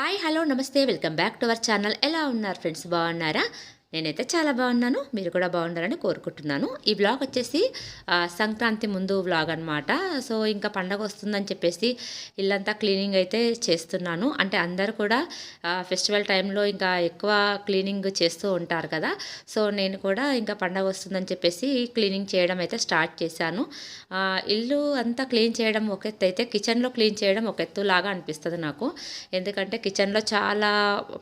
Hi hello నమస్తే welcome back to our channel. ఎలా ఉన్నారు ఫ్రెండ్స్? బాగున్నారా? నేనైతే చాలా బాగున్నాను. మీరు కూడా బాగుండాలని కోరుకుంటున్నాను. ఈ బ్లాగ్ వచ్చేసి సంక్రాంతి ముందు బ్లాగ్ అనమాట సో ఇంకా పండగ వస్తుందని చెప్పేసి ఇల్లంతా క్లీనింగ్ అయితే చేస్తున్నాను. అంటే అందరు కూడా ఫెస్టివల్ టైంలో ఇంకా ఎక్కువ క్లీనింగ్ చేస్తూ ఉంటారు కదా. సో నేను కూడా ఇంకా పండగ వస్తుందని చెప్పేసి క్లీనింగ్ చేయడం అయితే స్టార్ట్ చేశాను. ఇల్లు అంతా క్లీన్ చేయడం ఒక ఎత్తు అయితే కిచెన్లో క్లీన్ చేయడం ఒక ఎత్తు లాగా అనిపిస్తుంది నాకు. ఎందుకంటే కిచెన్లో చాలా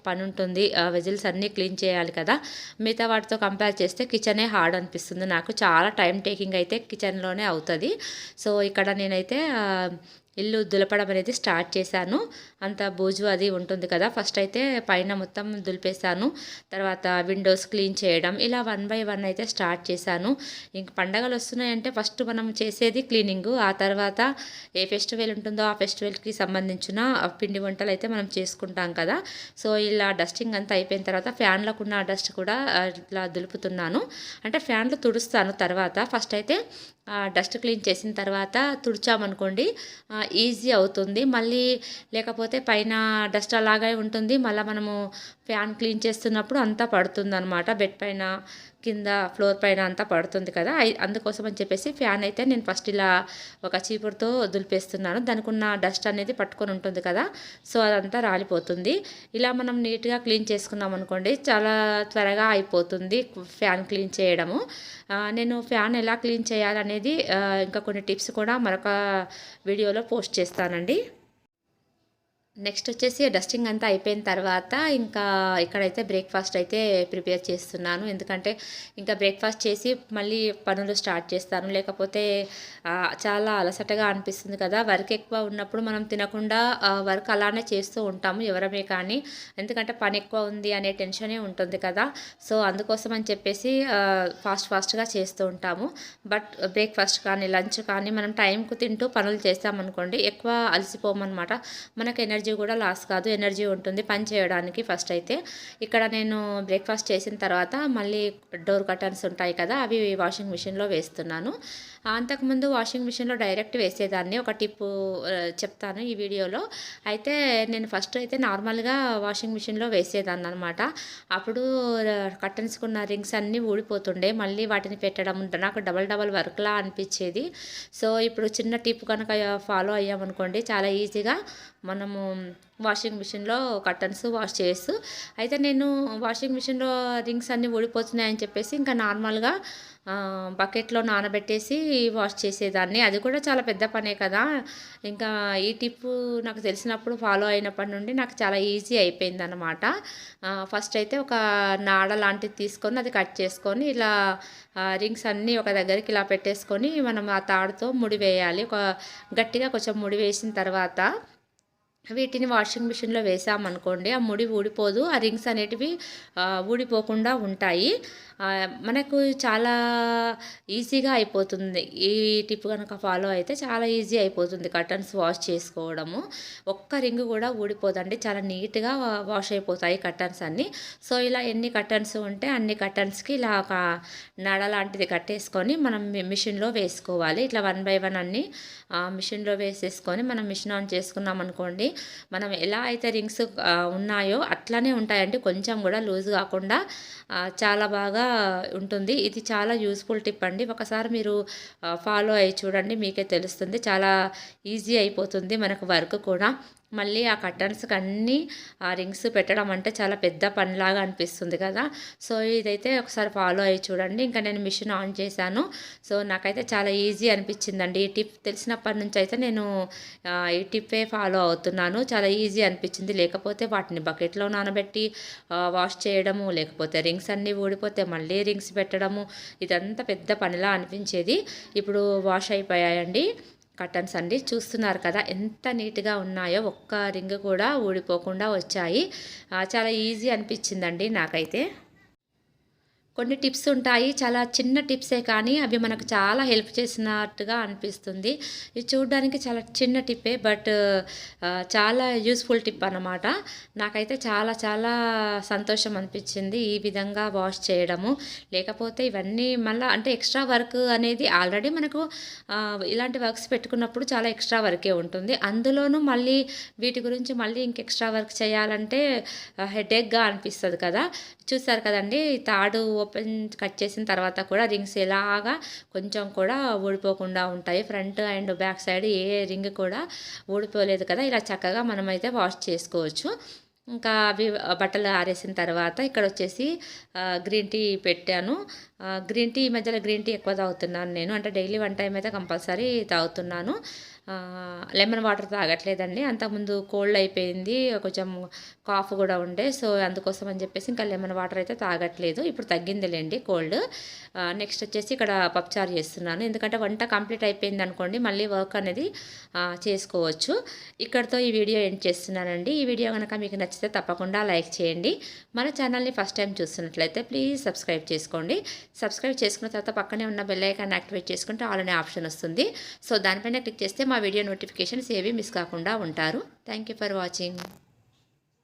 పని ఉంటుంది. వెజిల్స్ అన్నీ క్లీన్ చేయాలి కదా. మిగతా వాటితో కంపేర్ చేస్తే కిచెనే హార్డ్ అనిపిస్తుంది. నాకు చాలా టైం టేకింగ్ అయితే కిచెన్లోనే అవుతుంది. సో ఇక్కడ నేనైతే ఇల్లు దులపడం అనేది స్టార్ట్ చేశాను. అంత బూజు అది ఉంటుంది కదా. ఫస్ట్ అయితే పైన మొత్తం దులిపేశాను. తర్వాత విండోస్ క్లీన్ చేయడం ఇలా వన్ బై వన్ అయితే స్టార్ట్ చేశాను. ఇంక పండగలు వస్తున్నాయంటే ఫస్ట్ మనం చేసేది క్లీనింగ్. ఆ తర్వాత ఏ ఫెస్టివల్ ఉంటుందో ఆ ఫెస్టివల్కి సంబంధించిన పిండి వంటలు అయితే మనం చేసుకుంటాం కదా. సో ఇలా డస్టింగ్ అంతా అయిపోయిన తర్వాత ఫ్యాన్లకు ఉన్న డస్ట్ కూడా ఇట్లా దులుపుతున్నాను. అంటే ఫ్యాన్లు తుడుస్తాను తర్వాత. ఫస్ట్ అయితే డస్ట్ క్లీన్ చేసిన తర్వాత తుడిచామనుకోండి ఈజీ అవుతుంది. మళ్ళీ లేకపోతే పైన డస్ట్ అలాగే ఉంటుంది. మళ్ళీ మనము ఫ్యాన్ క్లీన్ చేస్తున్నప్పుడు అంతా పడుతుందనమాట బెడ్ పైన కింద ఫ్లోర్ పైన అంతా పడుతుంది కదా. అందుకోసం అని చెప్పేసి ఫ్యాన్ అయితే నేను ఫస్ట్ ఇలా ఒక చీపురుతో దులిపేస్తున్నాను. దానికి ఉన్న డస్ట్ అనేది పట్టుకొని ఉంటుంది కదా. సో అదంతా రాలిపోతుంది. ఇలా మనం నీట్గా క్లీన్ చేసుకున్నాం అనుకోండి చాలా త్వరగా అయిపోతుంది ఫ్యాన్ క్లీన్ చేయడము. నేను ఫ్యాన్ ఎలా క్లీన్ చేయాలనేది ఇంకా కొన్ని టిప్స్ కూడా మరొక వీడియోలో పోస్ట్ చేస్తానండి. నెక్స్ట్ వచ్చేసి డస్టింగ్ అంతా అయిపోయిన తర్వాత ఇంకా ఇక్కడైతే బ్రేక్ఫాస్ట్ అయితే ప్రిపేర్ చేస్తున్నాను. ఎందుకంటే ఇంకా బ్రేక్ఫాస్ట్ చేసి మళ్ళీ పనులు స్టార్ట్ చేస్తాను. లేకపోతే చాలా అలసటగా అనిపిస్తుంది కదా. వర్క్ ఎక్కువ ఉన్నప్పుడు మనం తినకుండా వర్క్ అలానే చేస్తూ ఉంటాము ఎవరమే కానీ. ఎందుకంటే పని ఎక్కువ ఉంది అనే టెన్షనే ఉంటుంది కదా. సో అందుకోసం అని చెప్పేసి ఫాస్ట్ ఫాస్ట్గా చేస్తూ ఉంటాము. బట్ బ్రేక్ఫాస్ట్ కానీ లంచ్ కానీ మనం టైంకు తింటూ పనులు చేస్తామనుకోండి ఎక్కువ అలసిపోమన్నమాట మనకు ఎనర్జీ కూడా లాస్ కాదు ఎనర్జీ ఉంటుంది పని చేయడానికి ఫస్ట్ అయితే. ఇక్కడ నేను బ్రేక్ఫాస్ట్ చేసిన తర్వాత మళ్ళీ డోర్ కర్టన్స్ ఉంటాయి కదా అవి వాషింగ్ మిషన్లో వేస్తున్నాను. అంతకుముందు వాషింగ్ మిషన్లో డైరెక్ట్ వేసేదాన్ని ఒక టిప్పు చెప్తాను ఈ వీడియోలో. అయితే నేను ఫస్ట్ అయితే నార్మల్గా వాషింగ్ మిషన్లో వేసేదాన్ని అనమాట అప్పుడు కట్టన్స్కున్న రింగ్స్ అన్నీ ఊడిపోతుండే మళ్ళీ వాటిని పెట్టడం నాకు డబల్ డబల్ వర్క్లా అనిపించేది. సో ఇప్పుడు చిన్న టిప్ కనుక ఫాలో అయ్యామనుకోండి చాలా ఈజీగా మనము వాషింగ్ మిషన్లో కర్టన్స్ వాష్ చేయొచ్చు అయితే నేను వాషింగ్ మిషన్లో రింగ్స్ అన్నీ ఊడిపోతున్నాయని చెప్పేసి ఇంకా నార్మల్గా బకెట్లో నానబెట్టేసి వాష్ చేసేదాన్ని. అది కూడా చాలా పెద్ద పనే కదా. ఇంకా ఈ టిప్ నాకు తెలిసినప్పుడు ఫాలో అయినప్పటి నుండి నాకు చాలా ఈజీ అయిపోయింది అనమాట ఫస్ట్ అయితే ఒక నాడ లాంటిది తీసుకొని అది కట్ చేసుకొని ఇలా రింగ్స్ అన్నీ ఒక దగ్గరికి ఇలా పెట్టేసుకొని మనం ఆ తాడుతో ముడి వేయాలి. ఒక గట్టిగా కొంచెం ముడి వేసిన తర్వాత వీటిని వాషింగ్ మిషన్లో వేసామనుకోండి ఆ ముడి ఊడిపోదు ఆ రింగ్స్ అనేటివి ఊడిపోకుండా ఉంటాయి. మనకు చాలా ఈజీగా అయిపోతుంది. ఈ టిప్ కనుక ఫాలో అయితే చాలా ఈజీ అయిపోతుంది కర్టన్స్ వాష్ చేసుకోవడము. ఒక్క రింగ్ కూడా ఊడిపోదండి. చాలా నీట్గా వాష్ అయిపోతాయి కర్టన్స్ అన్నీ. సో ఇలా ఎన్ని కర్టన్స్ ఉంటే అన్ని కర్టన్స్కి ఇలా ఒక నడ లాంటిది కట్టేసుకొని మనం మిషన్లో వేసుకోవాలి. ఇట్లా వన్ బై వన్ అన్ని మిషన్లో వేసేసుకొని మనం మిషన్ ఆన్ చేసుకున్నాం అనుకోండి మనం ఎలా అయితే రింగ్స్ ఉన్నాయో అట్లానే ఉంటాయండి. కొంచెం కూడా లూజ్ కాకుండా చాలా బాగా ఉంటుంది. ఇది చాలా యూస్ఫుల్ టిప్ అండి. ఒకసారి మీరు ఫాలో అయ్యి చూడండి. మీకే తెలుస్తుంది. చాలా ఈజీ అయిపోతుంది మనకు వర్క్ కూడా. మళ్ళీ ఆ కర్టన్స్కి అన్నీ ఆ రింగ్స్ పెట్టడం అంటే చాలా పెద్ద పనిలాగా అనిపిస్తుంది కదా. సో ఇదైతే ఒకసారి ఫాలో అయ్యి చూడండి. ఇంకా నేను మిషన్ ఆన్ చేశాను. సో నాకైతే చాలా ఈజీ అనిపించిందండి. ఈ టిప్ తెలిసినప్పటి నుంచి అయితే నేను ఈ టిప్పే ఫాలో అవుతున్నాను. చాలా ఈజీ అనిపించింది. లేకపోతే వాటిని బకెట్లో నానబెట్టి వాష్ చేయడము లేకపోతే రింగ్స్ అన్నీ ఊడిపోతే మళ్ళీ రింగ్స్ పెట్టడము ఇదంతా పెద్ద పనిలా అనిపించేది. ఇప్పుడు వాష్ అయిపోయాయండి. కర్టన్స్ అండి. చూస్తున్నారు కదా ఎంత నీట్గా ఉన్నాయో ఒక్క రింగ్ కూడా ఊడిపోకుండా వచ్చాయి. చాలా ఈజీ అనిపించిందండి నాకైతే. కొన్ని టిప్స్ ఉంటాయి. చాలా చిన్న టిప్సే కానీ అవి మనకు చాలా హెల్ప్ చేసినట్టుగా అనిపిస్తుంది. ఇది చూడడానికి చాలా చిన్న టిప్పే బట్ చాలా యూస్ఫుల్ టిప్ అన్నమాట. నాకైతే చాలా చాలా సంతోషం అనిపించింది ఈ విధంగా వాష్ చేయడము. లేకపోతే ఇవన్నీ మళ్ళీ అంటే ఎక్స్ట్రా వర్క్ అనేది ఆల్రెడీ మనకు ఇలాంటి వర్క్స్ పెట్టుకున్నప్పుడు చాలా ఎక్స్ట్రా వర్కే ఉంటుంది. అందులోనూ మళ్ళీ వీటి గురించి మళ్ళీ ఇంక ఎక్స్ట్రా వర్క్ చేయాలంటే హెడేక్గా అనిపిస్తుంది కదా. చూసారు కదండి తాడు ఓపెన్ కట్ చేసిన తర్వాత కూడా రింగ్స్ ఎలాగా కొంచెం కూడా ఊడిపోకుండా ఉంటాయి. ఫ్రంట్ అండ్ బ్యాక్ సైడ్ ఏ రింగ్ కూడా ఊడిపోలేదు కదా ఇలా చక్కగా మనమైతే వాష్ చేసుకోవచ్చు. ఇంకా అవి బట్టలు ఆరేసిన తర్వాత ఇక్కడ వచ్చేసి గ్రీన్ టీ పెట్టాను. గ్రీన్ టీ ఈ మధ్యలో గ్రీన్ టీ ఎక్కువ తాగుతున్నాను నేను. అంటే డైలీ వన్ టైం అయితే కంపల్సరీ తాగుతున్నాను. లెమన్ వాటర్ తాగట్లేదండి. అంతకుముందు కోల్డ్ అయిపోయింది. కొంచెం కాఫ్ కూడా ఉండే. సో అందుకోసం అని చెప్పేసి ఇంకా లెమన్ వాటర్ అయితే తాగట్లేదు. ఇప్పుడు తగ్గిందిలేండి కోల్డ్ నెక్స్ట్ వచ్చేసి ఇక్కడ పప్చారు చేస్తున్నాను. ఎందుకంటే వంట కంప్లీట్ అయిపోయింది అనుకోండి మళ్ళీ వర్క్ అనేది చేసుకోవచ్చు. ఇక్కడితో ఈ వీడియో ఎండ్ చేస్తున్నానండి. ఈ వీడియో కనుక మీకు నచ్చితే తప్పకుండా లైక్ చేయండి. మన ఛానల్ని ఫస్ట్ టైం చూస్తున్నట్లయితే ప్లీజ్ సబ్స్క్రైబ్ చేసుకోండి. సబ్స్క్రైబ్ చేసుకున్న తర్వాత పక్కనే ఉన్న బెల్ ఐకాన్ యాక్టివేట్ చేసుకుంటే ఆల్ అనే ఆప్షన్ వస్తుంది. సో దానిపైన క్లిక్ చేస్తే మా వీడియో నోటిఫికేషన్స్ ఏవి మిస్ కాకుండా ఉంటారు. Thank you for watching